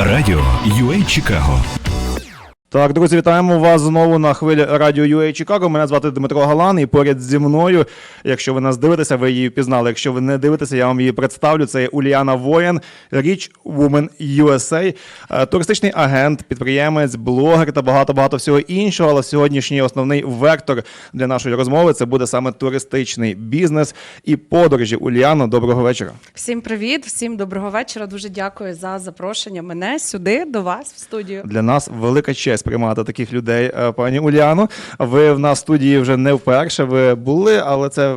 Радіо UA Чикаго Так, друзі, вітаємо вас знову на хвилі радіо UA Чикаго. Мене звати Дмитро Галан, і поряд зі мною, якщо ви нас дивитеся, ви її впізнали. Якщо ви не дивитеся, я вам її представлю. Це є Уліана Воєн, Rich Woman USA, е, туристичний агент, підприємець, блогер та багато багато всього іншого. Але сьогоднішній основний вектор для нашої розмови це буде саме туристичний бізнес і подорожі. Уліано, доброго вечора. Всім привіт, всім доброго вечора. Дуже дякую за запрошення мене сюди до вас в студію. Для нас велика честь приймати таких людей, е, пані Уляно. Ви в нас в студії вже не вперше. Ви були, але це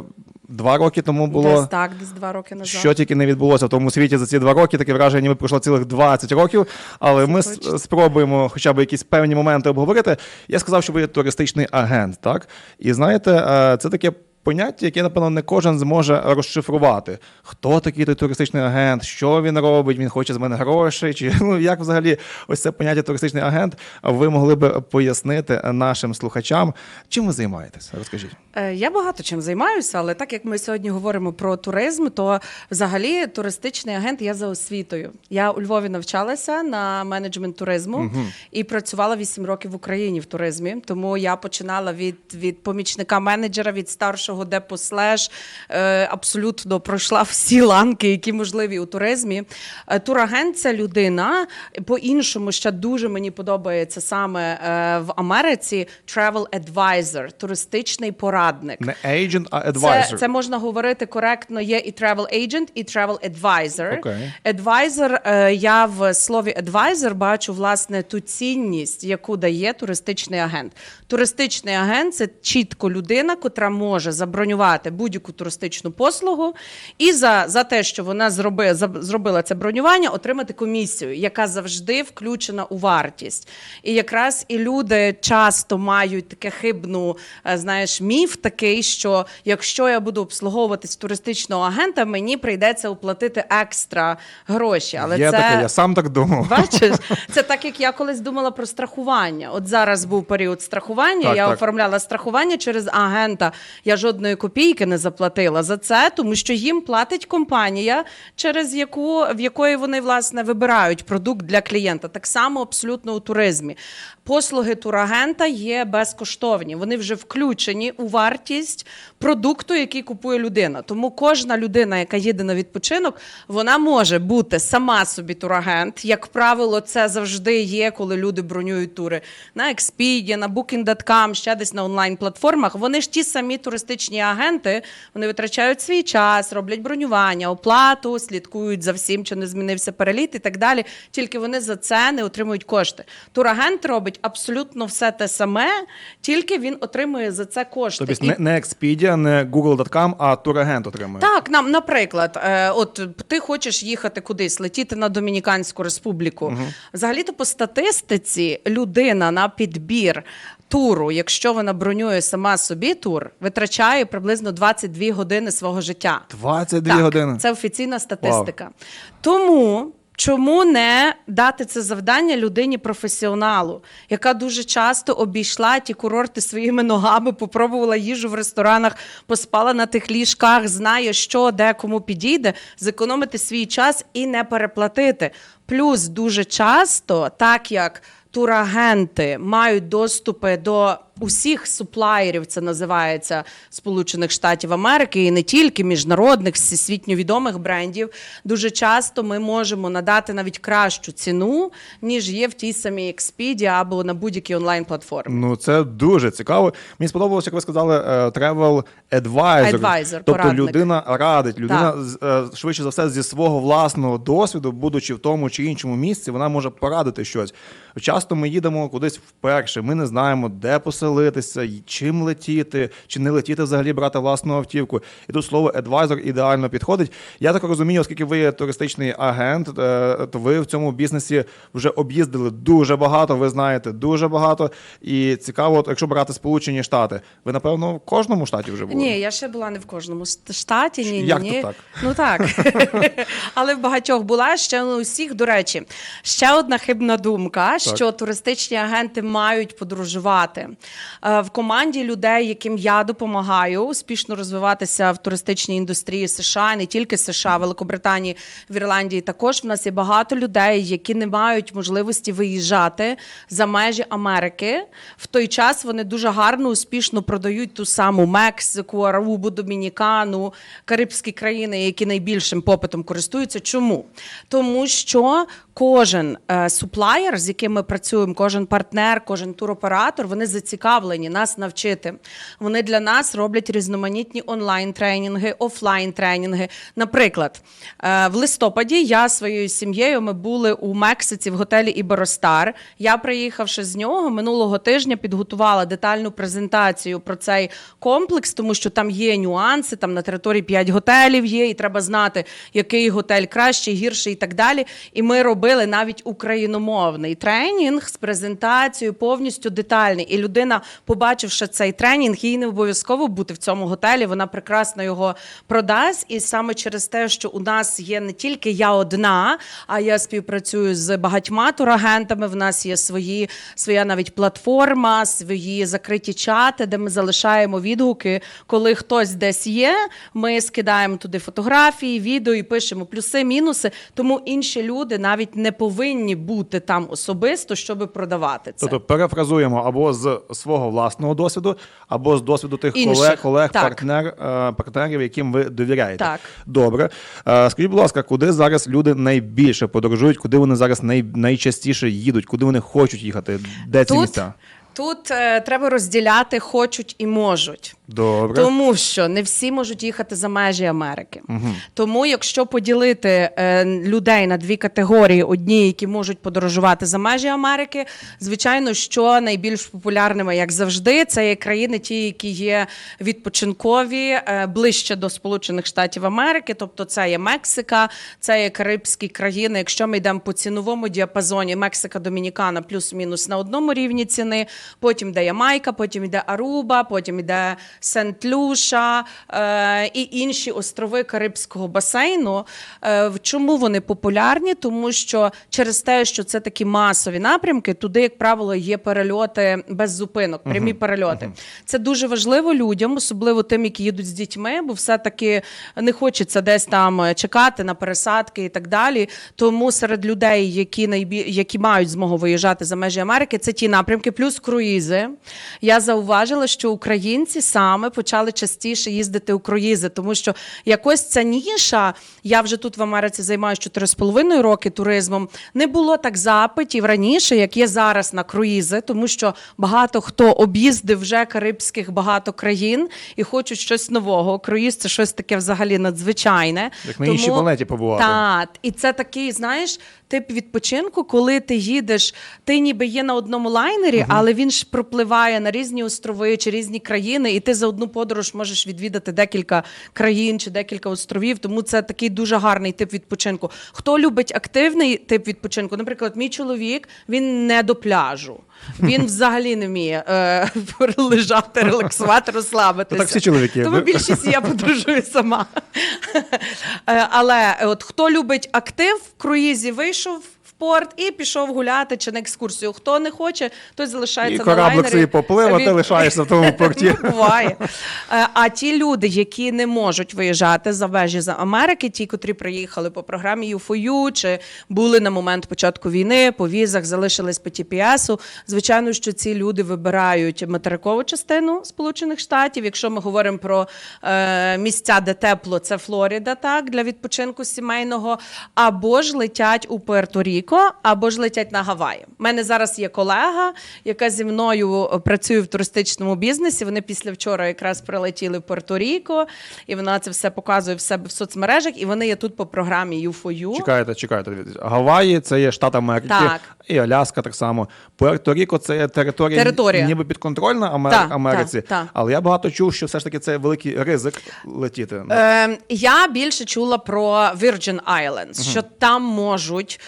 два роки тому було. Десь так, десь два роки назад. Що тільки не відбулося в тому світі за ці два роки, таке враження, ніби пройшло цілих 20 років. Але ми с- точно. спробуємо хоча б якісь певні моменти обговорити. Я сказав, що ви туристичний агент, так? І знаєте, е, це таке. Поняття, яке, напевно, не кожен зможе розшифрувати. Хто такий той туристичний агент, що він робить, він хоче з мене грошей, чи ну як взагалі ось це поняття туристичний агент, ви могли б пояснити нашим слухачам, чим ви займаєтесь? Розкажіть. Е, Я багато чим займаюся, але так як ми сьогодні говоримо про туризм, то взагалі туристичний агент я за освітою. Я у Львові навчалася на менеджмент туризму і працювала 8 років в Україні в туризмі. Тому я починала від, від помічника менеджера, від старшого депо слеш, е, абсолютно пройшла всі ланки, які можливі у туризмі. Е, Турагент це людина. По-іншому ще дуже мені подобається саме е, в Америці travel advisor, туристичний порадник. Не agent, а advisor. це можна говорити коректно. Є і travel agent, і travel advisor. Окей. Advisor, я в слові advisor бачу власне ту цінність, яку дає туристичний агент. Туристичний агент це чітко людина, котра може забронювати будь-яку туристичну послугу, і за, за те, що вона зроби, за- зробила це бронювання, отримати комісію, яка завжди включена у вартість. І якраз і люди часто мають таке хибну, е, знаєш, міф такий, що якщо я буду обслуговуватись туристичного агента, мені прийдеться оплатити екстра гроші. Але Є це таке, я сам так думав. Бачиш, це так, як я колись думала про страхування. От зараз був період страхування. Так, я так. оформляла страхування через агента. Я жодної копійки не заплатила за це, тому що їм платить компанія, через яку в якої вони власне вибирають продукт для клієнта. Так само абсолютно у туризмі. Послуги турагента є безкоштовні. Вони вже включені у вартість продукту, який купує людина. Тому кожна людина, яка їде на відпочинок, вона може бути сама собі турагент. Як правило, це завжди є, коли люди бронюють тури на Expedia, на Booking.com, ще десь на онлайн-платформах. Вони ж ті самі туристичні агенти, вони витрачають свій час, роблять бронювання, оплату, слідкують за всім, чи не змінився переліт і так далі. Тільки вони за це не отримують кошти. Турагент робить абсолютно все те саме, тільки він отримує за це кошти. Тобто І- не, не Expedia, не Google.com, а турагент отримує. так, нам, наприклад, е, от ти хочеш їхати кудись, летіти на Домініканську республіку. Взагалі-то по статистиці людина на підбір туру, якщо вона бронює сама собі тур, витрачає приблизно 22 години свого життя. 22 так, години. Це офіційна статистика. Тому. Чому не дати це завдання людині професіоналу, яка дуже часто обійшла ті курорти своїми ногами, попробувала їжу в ресторанах, поспала на тих ліжках, знає, що де кому підійде, зекономити свій час і не переплатити. Плюс дуже часто, так як турагенти мають доступи до усіх суплаєрів, це називається Сполучених Штатів Америки, і не тільки міжнародних, всесвітньо відомих брендів. Дуже часто ми можемо надати навіть кращу ціну, ніж є в тій самій Expedia або на будь-якій онлайн-платформі. Ну, це дуже цікаво. Мені сподобалося, як ви сказали, е, travel advisor. Advisor, тобто порадник. людина радить, людина Так. е, швидше за все зі свого власного досвіду, будучи в тому чи іншому місці, вона може порадити щось. Часто ми їдемо кудись вперше. Ми не знаємо, де поселитися, й чим летіти, чи не летіти взагалі брати власну автівку. І тут слово advisor ідеально підходить. Я так розумію, оскільки ви є туристичний агент, е, то ви в цьому бізнесі вже об'їздили дуже багато. Ви знаєте дуже багато. І цікаво, от, якщо брати Сполучені Штати, ви напевно в кожному штаті вже були. Ні, я ще була не в кожному штаті. Ні, Як ні. то так? Ну так. Але в багатьох була ще не у всіх. До речі, ще одна хибна думка, що що туристичні агенти мають подорожувати. Е, В команді людей, яким я допомагаю успішно розвиватися в туристичній індустрії США, не тільки США, Великобританії, в Ірландії. Також в нас є багато людей, які не мають можливості виїжджати за межі Америки. В той час вони дуже гарно, успішно продають ту саму Мексику, Арабу, Домінікану, Карибські країни, які найбільшим попитом користуються. Чому? Тому що кожен е, суплаєр, з яким ми працюємо, кожен партнер, кожен туроператор, вони зацікавлені нас навчити. Вони для нас роблять різноманітні онлайн-тренінги, офлайн-тренінги. Наприклад, е, в листопаді я своєю сім'єю ми були у Мексиці в готелі Іберостар. Я, приїхавши з нього, минулого тижня підготувала детальну презентацію про цей комплекс, тому що там є нюанси. Там на території 5 готелів є, і треба знати, який готель кращий, гірший і так далі. І ми робили навіть україномовний тренінг з презентацією повністю детальний. І людина, побачивши цей тренінг, їй не обов'язково бути в цьому готелі. Вона прекрасно його продасть. І саме через те, що у нас є не тільки я одна, а я співпрацюю з багатьма турагентами. В нас є свої своя навіть платформа, свої закриті чати, де ми залишаємо відгуки. Коли хтось десь є, ми скидаємо туди фотографії, відео і пишемо плюси, мінуси. Тому інші люди навіть не повинні бути там особисто, щоб продавати це. Тобто перефразуємо або з свого власного досвіду, або з досвіду тих Інших. колег, колег Так. партнер, е, партнерів, яким ви довіряєте. Так. Добре. Е, Скажіть, будь ласка, куди зараз люди найбільше подорожують, куди вони зараз най, найчастіше їдуть, куди вони хочуть їхати? Де ці Тут, місця? Тут е, треба розділяти хочуть і можуть. Добре. Тому що не всі можуть їхати за межі Америки. Тому, якщо поділити е, людей на дві категорії: одні, які можуть подорожувати за межі Америки, звичайно, що найбільш популярними, як завжди, це є країни, ті, які є відпочинкові, е, ближче до Сполучених Штатів Америки, тобто це є Мексика, це є Карибські країни. Якщо ми йдемо по ціновому діапазоні, Мексика, Домінікана плюс-мінус на одному рівні ціни, потім йде Ямайка, потім йде Аруба, потім йде Сент-Люша е, і інші острови Карибського басейну. Е, чому вони популярні? Тому що через те, що це такі масові напрямки, туди, як правило, є перельоти без зупинок, прямі перельоти. Це дуже важливо людям, особливо тим, які їдуть з дітьми, бо все-таки не хочеться десь там чекати на пересадки і так далі. Тому серед людей, які найбі... які мають змогу виїжджати за межі Америки, це ті напрямки, плюс круїзи. Я зауважила, що українці саме почали частіше їздити у круїзи, тому що якось ця ніша, я вже тут в Америці займаюся 4,5 роки туризмом. Не було так запитів раніше, як є зараз на круїзи, тому що багато хто об'їздив вже карибських багато країн і хочуть щось нового. Круїз це щось таке взагалі надзвичайне. Як на іншій планеті побувати. Так, і це такий, знаєш, тип відпочинку, коли ти їдеш, ти ніби є на одному лайнері, але він ж пропливає на різні острови чи різні країни, і ти за одну подорож можеш відвідати декілька країн чи декілька островів. Тому це такий дуже гарний тип відпочинку. Хто любить активний тип відпочинку? Наприклад, мій чоловік він не до пляжу. Він взагалі не вміє е, лежати, релаксувати, розслабитися. так всі чоловіки. Тому більшість я подорожую сама. Е, Але от хто любить актив, в круїзі вийшов порт і пішов гуляти чи на екскурсію. Хто не хоче, той залишається І на лайнері. свій поплив, а ти лишаєшся в тому порті. Ну, Буває. Е, А ті люди, які не можуть виїжджати за межі за Америки, ті, котрі приїхали по програмі U4U, чи були на момент початку війни, по візах залишились по TPS, звичайно, що ці люди вибирають материкову частину Сполучених Штатів. Якщо ми говоримо про е, місця, де тепло, це Флоріда, так для відпочинку сімейного, або ж летять у Пуерто-Ріко, або ж летять на Гаваї. У мене зараз є колега, яка зі мною е, працює в туристичному бізнесі. Вони після вчора якраз прилетіли в Пуерто-Ріко, і вона це все показує в себе в соцмережах. І вони є тут по програмі U4U. Чекайте, чекайте. Гаваї це є штат Америки, Так. і Аляска так само. Пуерто-Ріко це є територія, Територія. ніби підконтрольна Амер... Так, Америці, так, так. але я багато чув, що все ж таки це великий ризик летіти. Е, я більше чула про Virgin Islands, що там можуть.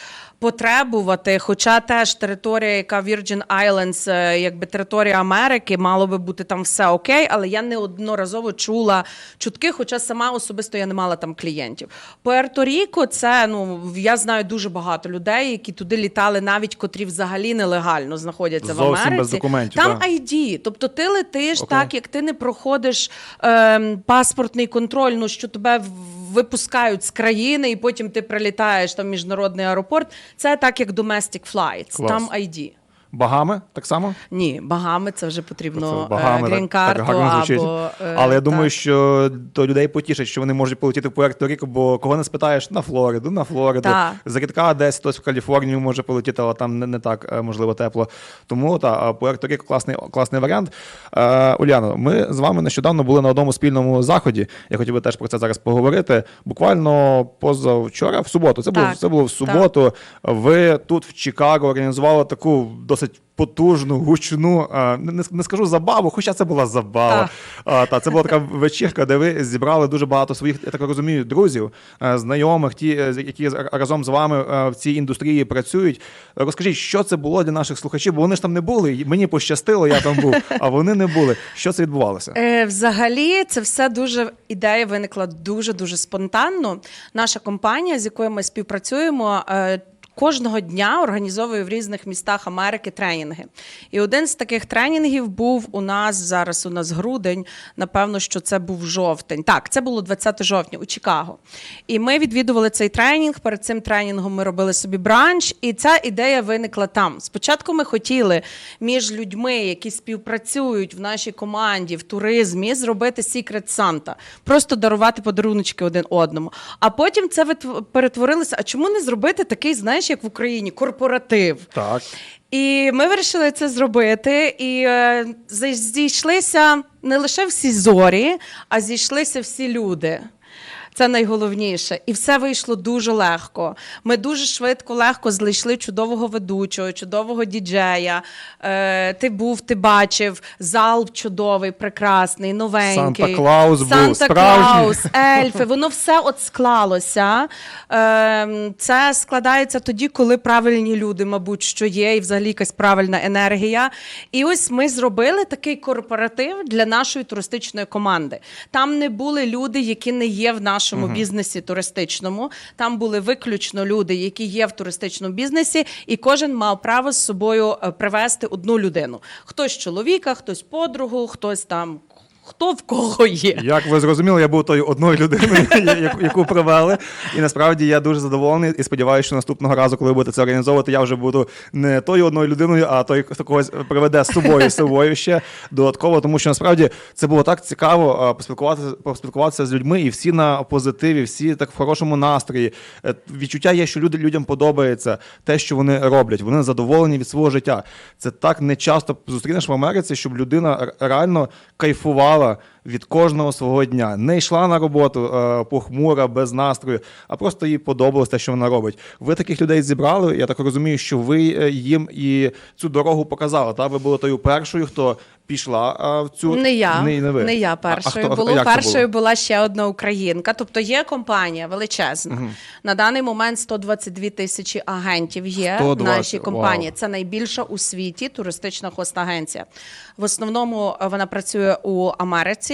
Потребувати. Хоча теж територія, яка Virgin Islands, е, якби територія Америки, мало би бути там все окей, але я неодноразово чула чутки, хоча сама особисто я не мала там клієнтів. Пуерто-Ріко, це ну я знаю дуже багато людей, які туди літали, навіть котрі взагалі нелегально знаходяться в Америці. без документів, Там так. ID. Тобто ти летиш Окей. так, як ти не проходиш ем, паспортний контроль, ну що тебе в- випускають з країни, і потім ти прилітаєш там в міжнародний аеропорт. Це так, як domestic flights. Клас. Там ID. Багами так само? Ні, багами це вже потрібно так- так грін-карту або. е, Але я думаю, так. що то людей потішить, що вони можуть полетіти в Пуерто-Ріко, бо кого не спитаєш на Флориду, на Флориду. Так. Закидка десь хтось в Каліфорнію може полетіти, але там не, не так е, можливо тепло. Тому та Пуерто-Ріко класний, класний варіант. Е, Уляно, ми з вами нещодавно були на одному спільному заході. Я хотів би теж про це зараз поговорити. Буквально позавчора, в суботу. Це було це було в суботу. Ви тут в Чикаго організували таку досить. Потужну, гучну, не, не- скажу забаву, хоча це була забава. А, та це була така вечірка, де ви зібрали дуже багато своїх, я так розумію, друзів, е, знайомих, ті, е, які разом з вами е, в цій індустрії працюють. Розкажіть, що це було для наших слухачів, бо вони ж там не були. Мені пощастило, я там був, а вони не були. Що це відбувалося? Е, взагалі, це все дуже ідея виникла дуже дуже спонтанно. Наша компанія, з якою ми співпрацюємо. Кожного дня організовує в різних містах Америки тренінги. І один з таких тренінгів був у нас зараз. У нас грудень. Напевно, що це був жовтень. Так, це було 20 жовтня у Чикаго. І ми відвідували цей тренінг. Перед цим тренінгом ми робили собі бранч, і ця ідея виникла там. Спочатку ми хотіли між людьми, які співпрацюють в нашій команді в туризмі, зробити Secret Santa, просто дарувати подаруночки один одному. А потім це перетворилося. А чому не зробити такий, знаєш, як в Україні, корпоратив? Так. І ми вирішили це зробити. І е, зійшлися не лише всі зорі, а зійшлися всі люди. Це найголовніше. І все вийшло дуже легко. Ми дуже швидко, легко знайшли чудового ведучого, чудового діджея. Е, ти був, ти бачив, зал чудовий, прекрасний, новенький. Санта-Клаус був, Санта-Клаус, справжній. ельфи, воно все от склалося. Ем, Це складається тоді, коли правильні люди, мабуть, що є, і взагалі якась правильна енергія. І ось ми зробили такий корпоратив для нашої туристичної команди. Там не були люди, які не є в нашому бізнесі туристичному. Там були виключно люди, які є в туристичному бізнесі, і кожен мав право з собою е, привезти одну людину. Хтось чоловіка, хтось подругу, хтось там. Хто в кого є? Як ви зрозуміли, я був тою одною людиною, яку- привели. І насправді я дуже задоволений і сподіваюся, що наступного разу, коли ви будете це організовувати, я вже буду не тою одною людиною, а той, хто когось приведе з собою з собою ще додатково. Тому що насправді це було так цікаво поспілкуватися, поспілкуватися з людьми, і всі на позитиві, всі так в хорошому настрої. Е, Відчуття є, що люди, людям подобається те, що вони роблять. Вони задоволені від свого життя. Це так не часто зустрінеш в Америці, щоб людина реально кайфувала Kabbala від кожного свого дня. Не йшла на роботу е, похмура, без настрою, а просто їй подобалось те, що вона робить. Ви таких людей зібрали. Я так розумію, що ви е, їм і цю дорогу показали. Та ви були тою першою, хто пішла е, в цю Не я, не, не, ви. я А- а першою. хто- було першою було? була ще одна українка. Тобто є компанія величезна. На даний момент 122 тисячі агентів є 120, в нашій компанії. вау. Це найбільша у світі туристична хостагенція. В основному вона працює у Америці,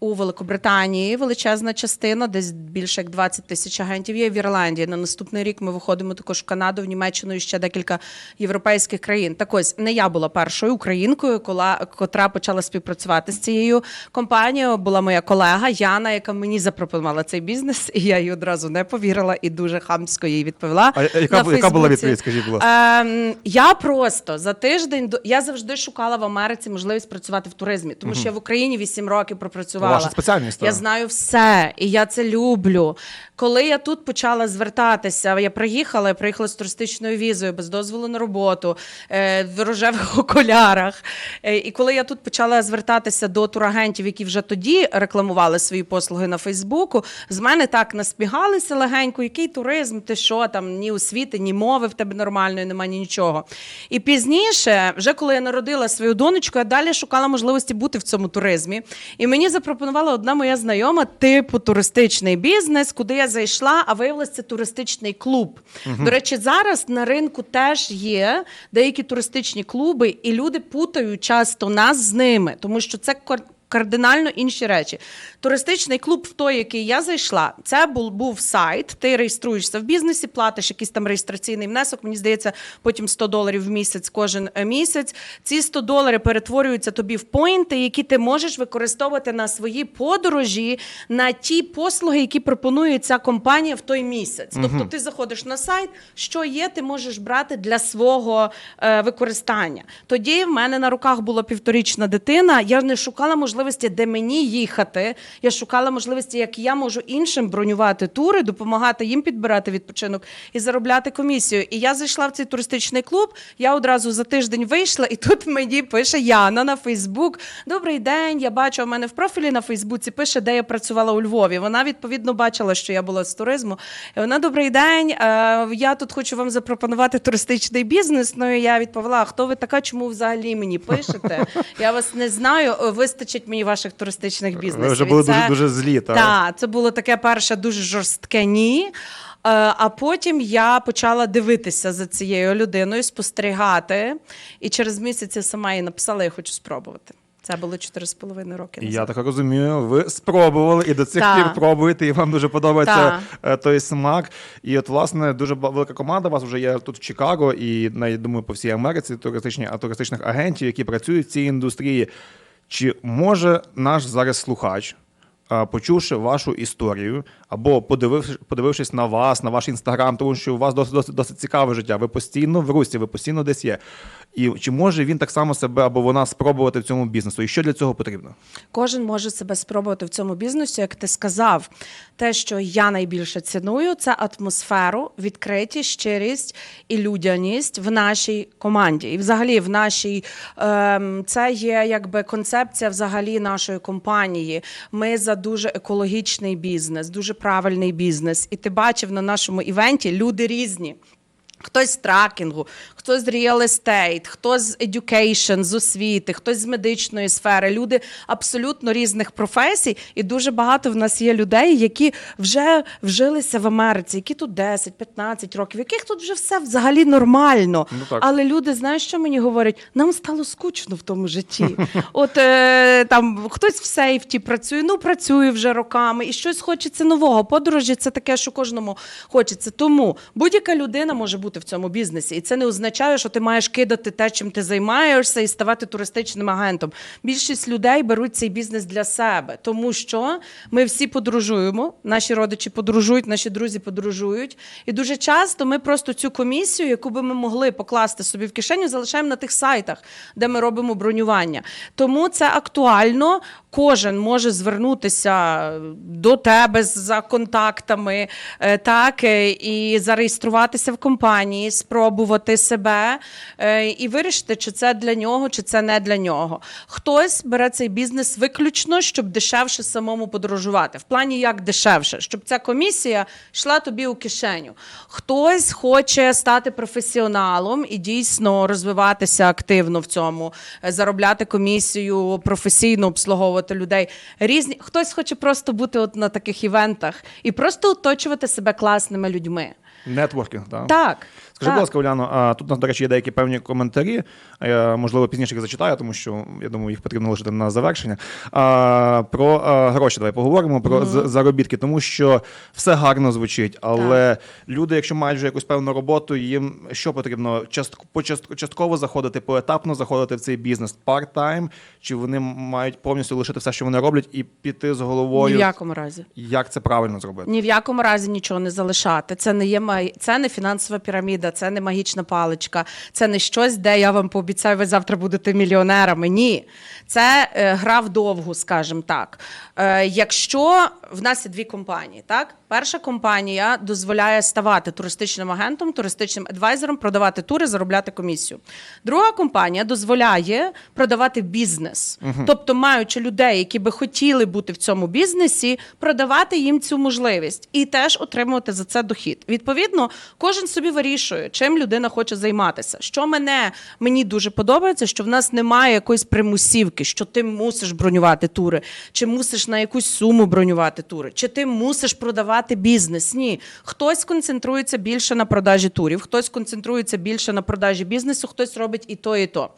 у Великобританії величезна частина, десь більше як 20 тисяч агентів є в Ірландії. На наступний рік ми виходимо також в Канаду, в Німеччину і ще декілька європейських країн. Так ось не я була першою українкою, кола, котра почала співпрацювати з цією компанією. Була моя колега Яна, яка мені запропонувала цей бізнес, і я їй одразу не повірила і дуже хамсько їй відповіла. А яка, на яка була відповідь? Скажіть, будь ласка. Ем, я просто за тиждень до я завжди шукала в Америці можливість працювати в туризмі, тому що я в Україні 8 років пропрацювала. Ваша спеціальність, Я знаю все, і я це люблю. Коли я тут почала звертатися, я приїхала, я приїхала з туристичною візою без дозволу на роботу е, в рожевих окулярах. Е, і коли я тут почала звертатися до турагентів, які вже тоді рекламували свої послуги на Фейсбуку, з мене так наспігалися легенько, який туризм, ти що там, ні освіти, ні мови в тебе нормальної, немає ні нічого. І пізніше, вже коли я народила свою донечку, я далі шукала можливості бути в цьому туризмі. І І мені запропонувала одна моя знайома типу туристичний бізнес, куди я зайшла, а виявилося це туристичний клуб. До речі, зараз на ринку теж є деякі туристичні клуби, і люди путають часто нас з ними, тому що це Кардинально інші речі. Туристичний клуб, в той, який я зайшла, це був, був сайт. Ти реєструєшся в бізнесі, платиш якийсь там реєстраційний внесок. Мені здається, потім 100 доларів в місяць кожен е, місяць. Ці 100 доларів перетворюються тобі в поінти, які ти можеш використовувати на свої подорожі, на ті послуги, які пропонує ця компанія в той місяць. Тобто, ти заходиш на сайт, що є, ти можеш брати для свого е, використання. Тоді в мене на руках була півторічна дитина. Я не шукала можливості, де мені їхати. Я шукала можливості, як я можу іншим бронювати тури, допомагати їм підбирати відпочинок і заробляти комісію. І я зайшла в цей туристичний клуб. Я одразу за тиждень вийшла, і тут мені пише Яна на Фейсбук. Добрий день. Я бачу у мене в профілі на Фейсбуці пише, де я працювала у Львові. Вона відповідно бачила, що я була з туризму. І вона добрий день. е, Я тут хочу вам запропонувати туристичний бізнес. Ну і я відповіла: хто ви така? Чому взагалі мені пишете? Я вас не знаю. Вистачить мені ваших туристичних бізнесів. Ви вже були це- дуже, дуже злі. Так? так, це було таке перше дуже жорстке ні. Е, А потім я почала дивитися за цією людиною, спостерігати. І через місяць я сама їй написала, я хочу спробувати. Це було 4,5 роки назад. Я так розумію, ви спробували і до цих пір пробуєте, і вам дуже подобається Так. е, той смак. І от, власне, дуже велика команда у вас вже є тут в Чикаго, і навіть думаю, по всій Америці туристичні, туристичних агентів, які працюють в цій індустрії. Чи може наш зараз слухач, почувши вашу історію, або подивившись, подивившись на вас, на ваш інстаграм, тому що у вас досить, досить, досить цікаве життя, ви постійно в русі, ви постійно десь є. І чи може він так само себе або вона спробувати в цьому бізнесу? І що для цього потрібно? Кожен може себе спробувати в цьому бізнесі, як ти сказав. Те, що я найбільше ціную, це атмосферу, відкритість, щирість і людяність в нашій команді. І взагалі в нашій ем, це є якби концепція взагалі нашої компанії. Ми за дуже екологічний бізнес, дуже правильний бізнес. І ти бачив на нашому івенті люди різні. Хтось з тракінгу, хтось з real estate, хтось з education, з освіти, хтось з медичної сфери. Люди абсолютно різних професій, і дуже багато в нас є людей, які вже вжилися в Америці, які тут 10-15 років, яких тут вже все взагалі нормально. Ну. Але люди, знаєш, що мені говорять? Нам стало скучно в тому житті. От е, там хтось в сейфті працює, ну працює вже роками, і щось хочеться нового. Подорожі це таке, що кожному хочеться. Тому будь-яка людина може бути в цьому бізнесі, і це не означає, що ти маєш кидати те, чим ти займаєшся, і ставати туристичним агентом. Більшість людей беруть цей бізнес для себе, тому що ми всі подорожуємо, наші родичі подорожують, наші друзі подорожують. І дуже часто ми просто цю комісію, яку би ми могли покласти собі в кишеню, залишаємо на тих сайтах, де ми робимо бронювання. Тому це актуально. Кожен може звернутися до тебе за контактами, е, так е, і зареєструватися в компанії, спробувати себе е, і вирішити, чи це для нього, чи це не для нього. Хтось бере цей бізнес виключно, щоб дешевше самому подорожувати. В плані як дешевше, щоб ця комісія йшла тобі у кишеню. Хтось хоче стати професіоналом і дійсно розвиватися активно в цьому, е, заробляти комісію, професійно обслуговувати людей. Різні хтось хоче просто бути от на таких івентах і просто оточувати себе класними людьми. Нетворкінг, так? Так. Скажи, будь ласка, Уляно, а тут нас, до речі, є деякі певні коментарі. Я, можливо, пізніше їх зачитаю, тому що я думаю, їх потрібно лишити на завершення. А, про а, гроші давай поговоримо про з- заробітки, тому що все гарно звучить, але люди, якщо мають вже якусь певну роботу, їм що потрібно? Частк- почаст- частково заходити, поетапно заходити в цей бізнес, парт-тайм, чи вони мають повністю лишити все, що вони роблять, і піти з Ні головою? в якому разі. Як це правильно зробити? Ні в якому разі нічого не залишати. Це не є май- це не фінансова піраміда, це не магічна паличка, це не щось, де я вам пообіцяю, ви завтра будете мільйонерами. Ні, це е, гра вдовгу, скажімо так. Е, якщо в нас є дві компанії, так перша компанія дозволяє ставати туристичним агентом, туристичним адвайзером, продавати тури, заробляти комісію. Друга компанія дозволяє продавати бізнес, тобто маючи людей, які би хотіли бути в цьому бізнесі, продавати їм цю можливість і теж отримувати за це дохід. Відповідно, кожен собі вирішує. Вирішує, чим людина хоче займатися. Що мене мені дуже подобається, що в нас немає якоїсь примусівки, що ти мусиш бронювати тури, чи мусиш на якусь суму бронювати тури, чи ти мусиш продавати бізнес. Ні, хтось концентрується більше на продажі турів, хтось концентрується більше на продажі бізнесу, хтось робить і то, і то.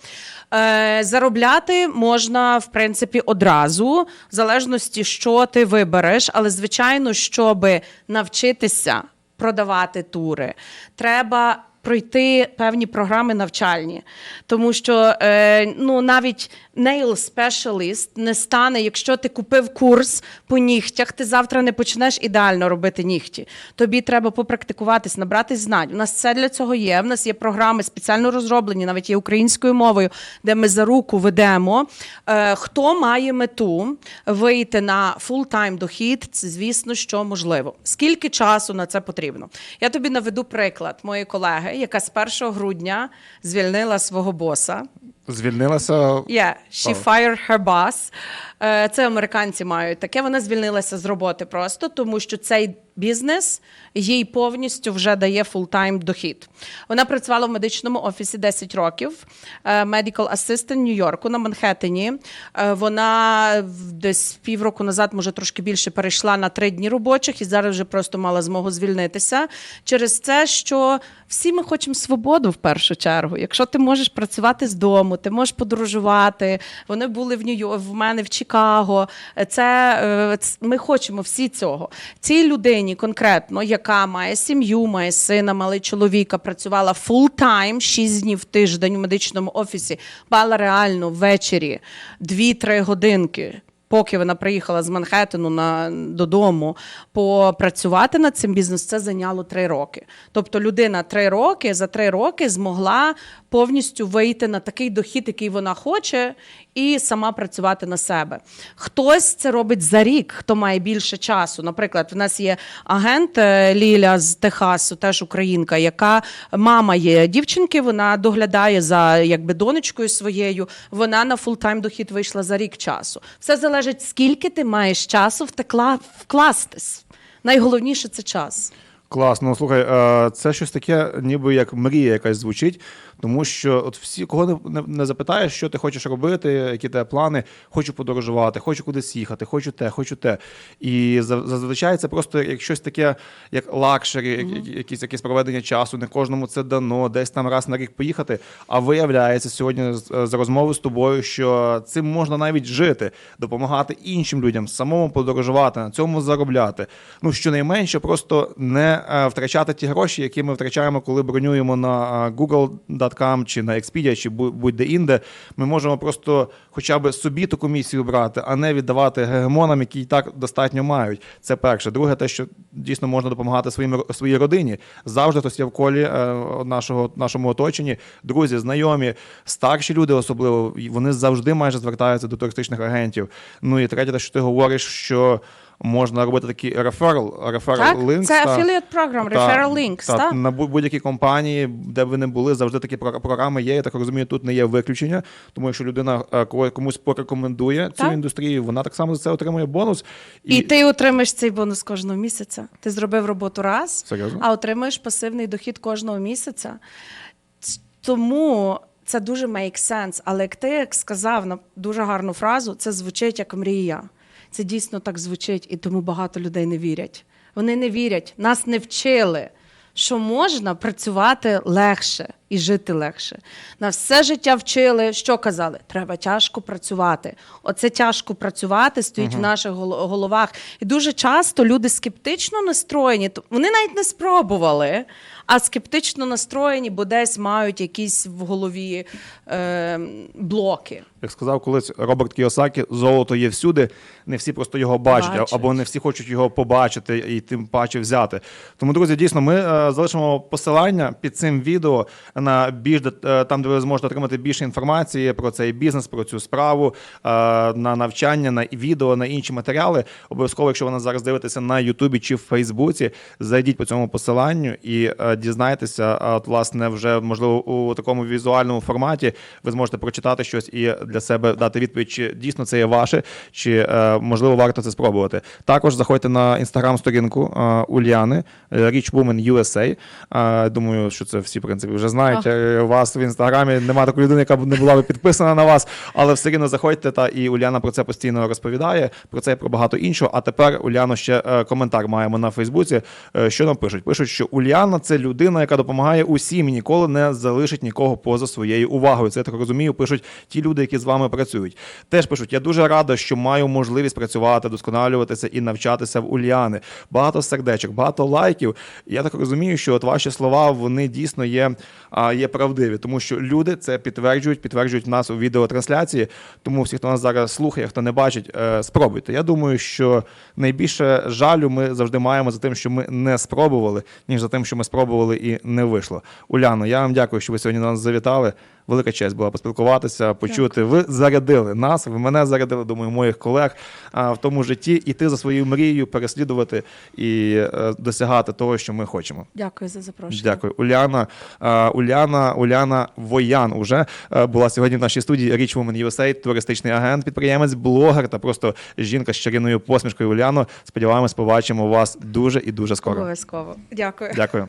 Е, заробляти можна в принципі одразу, в залежності, що ти вибереш, але звичайно, щоб навчитися продавати тури, треба. Пройти певні програми навчальні, тому що е, ну навіть nail specialist не стане, якщо ти купив курс по нігтях, ти завтра не почнеш ідеально робити нігті. Тобі треба попрактикуватись, набратись знань. У нас все для цього є. У нас є програми спеціально розроблені, навіть є українською мовою, де ми за руку ведемо. Е, хто має мету вийти на full-time дохід, це звісно, що можливо. Скільки часу на це потрібно? Я тобі наведу приклад моєї колеги, яка з 1 грудня звільнила свого боса. Звільнилася. Yeah, she fired her boss. Е, Це американці мають таке. Вона звільнилася з роботи просто, тому що цей бізнес їй повністю вже дає фултайм дохід. Вона працювала в медичному офісі 10 років, е, medical assistant Нью-Йорку на Манхеттені. Е, Вона десь півроку назад, може трошки більше, перейшла на три дні робочих і зараз вже просто мала змогу звільнитися через це, що всі ми хочемо свободу в першу чергу. Якщо ти можеш працювати з дому, ти можеш подорожувати. Вони були в Нью в мене в Чикаго. Це е, ми хочемо всі цього. Цій людині конкретно, яка має сім'ю, має сина, малий чоловіка, працювала full-time, 6 днів в тиждень у медичному офісі, мала реально ввечері 2-3 годинки. Поки вона приїхала з Манхеттену на додому попрацювати над цим бізнесом, це зайняло три роки. Тобто людина три роки за три роки змогла повністю вийти на такий дохід, який вона хоче, і сама працювати на себе. Хтось це робить за рік, хто має більше часу. Наприклад, в нас є агент е, Ліля з Техасу, теж українка, яка мама є дівчинки, вона доглядає за якби донечкою своєю. Вона на фултайм дохід вийшла за рік часу. Все залежить, скільки ти маєш часу втекла вкластись. Найголовніше це час. Класно, ну, слухай, е, це щось таке, ніби як мрія якась звучить, тому що от всі, кого не, не, не запитаєш, що ти хочеш робити, які тебе плани, хочу подорожувати, хочу кудись їхати, хочу те, хочу те. І за- зазвичай це просто як щось таке, як лакшері, як, якісь, якісь проведення часу. Не кожному це дано, десь там раз на рік поїхати. А виявляється сьогодні з, з розмови з тобою, що цим можна навіть жити, допомагати іншим людям, самому подорожувати, на цьому заробляти. Ну щонайменше, просто не е, втрачати ті гроші, які ми втрачаємо, коли бронюємо на е, Google.com чи на Expedia, чи бу- будь-де інде. Ми можемо просто хоча б собі ту комісію брати, а не віддавати гегемонам, які і так достатньо мають. Це перше. Друге, те, що дійсно можна допомагати своїм своїй родині. Завжди хтось є в колі е, нашого нашому оточенні. Друзі, знайомі, старші люди, особливо вони завжди майже звертаються до туристичних агентів. Ну і третє, те, що ти говориш, що. Можна робити такі referral, referral Так, це affiliate та- referral links, та, на будь- будь-якій компанії, де ви не були, завжди такі програми є. Я так розумію, тут не є виключення. Тому якщо людина е, комусь порекомендує цю індустрію, вона так само за це отримує бонус. І, ти отримаєш цей бонус кожного місяця. Ти зробив роботу раз, Серйозно? а отримаєш пасивний дохід кожного місяця. Тому це дуже make sense. Але як ти як сказав на дуже гарну фразу, це звучить як мрія. Це дійсно так звучить, і тому багато людей не вірять. Вони не вірять, нас не вчили. Що можна працювати легше і жити легше. На все життя вчили, що казали? Треба тяжко працювати. Оце тяжко працювати стоїть в наших головах. І дуже часто люди скептично настроєні. Вони навіть не спробували, а скептично настроєні, бо десь мають якісь в голові е, блоки. Як сказав колись Роберт Кіосакі, золото є всюди. Не всі просто його бачать, Бачать. або не всі хочуть його побачити і тим паче взяти. Тому, друзі, дійсно, ми е, залишимо посилання під цим відео на більш е, там, де ви зможете отримати більше інформації про цей бізнес, про цю справу, е, на навчання, на відео, на інші матеріали. Обов'язково, якщо ви нас зараз дивитеся на Ютубі чи в Фейсбуці, зайдіть по цьому посиланню і е, дізнаєтеся, от власне вже можливо у такому візуальному форматі ви зможете прочитати щось і для себе дати відповідь, чи дійсно це є ваше, чи е, можливо варто це спробувати. Також заходьте на інстаграм-сторінку е, Уляни е, Rich Woman USA. Думаю, що це всі в принципі вже знають. У вас в інстаграмі немає такої людини, яка б не була б підписана на вас, але все рівно заходьте. Та і Уляна про це постійно розповідає. Про це і про багато іншого. А тепер Уляно ще коментар маємо на Фейсбуці. Що нам пишуть? Пишуть, що Уляна це людина, яка допомагає усім ніколи не залишить нікого поза своєю увагою. Це я так розумію. Пишуть ті люди, які з вами працюють. Теж пишуть: я дуже рада, що маю можливість працювати, досконалюватися і навчатися в Уляни. Багато сердечок, багато лайків. Я так розумію, що от ваші слова вони дійсно є, є правдиві, тому що люди це підтверджують, підтверджують нас у відеотрансляції. Тому всі, хто нас зараз слухає, хто не бачить, е, спробуйте. Я думаю, що найбільше жалю ми завжди маємо за тим, що ми не спробували, ніж за тим, що ми спробували і не вийшло. Уляно, я вам дякую, що ви сьогодні до нас завітали. Велика честь була поспілкуватися, почути. Ви зарядили нас, ви мене зарядили, думаю, моїх колег в тому житті іти за своєю мрією, переслідувати і е, досягати того, що ми хочемо. Дякую за запрошення. Дякую, Уляна. Уляна, Уляна Воян уже е, була сьогодні в нашій студії Rich Woman USA, туристичний агент, підприємець, блогер та просто жінка з чарівною посмішкою. Уляно. Сподіваємось, побачимо вас дуже і дуже скоро. Обов'язково. Дякую. Дякую.